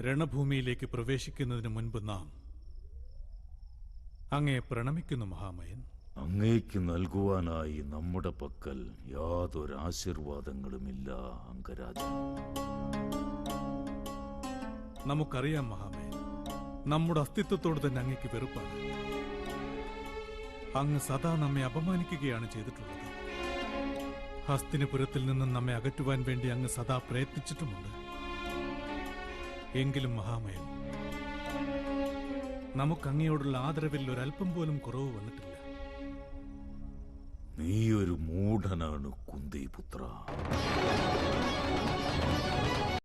രണഭൂമിയിലേക്ക് പ്രവേശിക്കുന്നതിന് മുൻപ് നാം അങ്ങേ പ്രണമിക്കുന്നു മഹാമയൻ. അങ്ങേക്ക് നൽകുവാനായി നമ്മുടെ പക്കൽ യാതൊരു ആശീർവാദങ്ങളുമില്ല അങ്കരാജ. നമുക്കറിയാം മഹാമയൻ നമ്മുടെ അസ്തിത്വത്തോട് തന്നെ അങ്ങേക്ക് വെറുപ്പാണ്. അങ്ങ് സദാ നമ്മെ അപമാനിക്കുകയാണ് ചെയ്തിട്ടുള്ളത്. ഹസ്തിനപുരത്തിൽ നിന്നും നമ്മെ അകറ്റുവാൻ വേണ്ടി അങ്ങ് സദാ പ്രയത്നിച്ചിട്ടുമുണ്ട്. എങ്കിലും മഹാമയൻ നമുക്ക് അങ്ങയോടുള്ള ആദരവിൽ ഒരല്പം പോലും കുറവ് വന്നിട്ടില്ല. നീ ഒരു മൂഢനാണ് കുന്തി പുത്ര.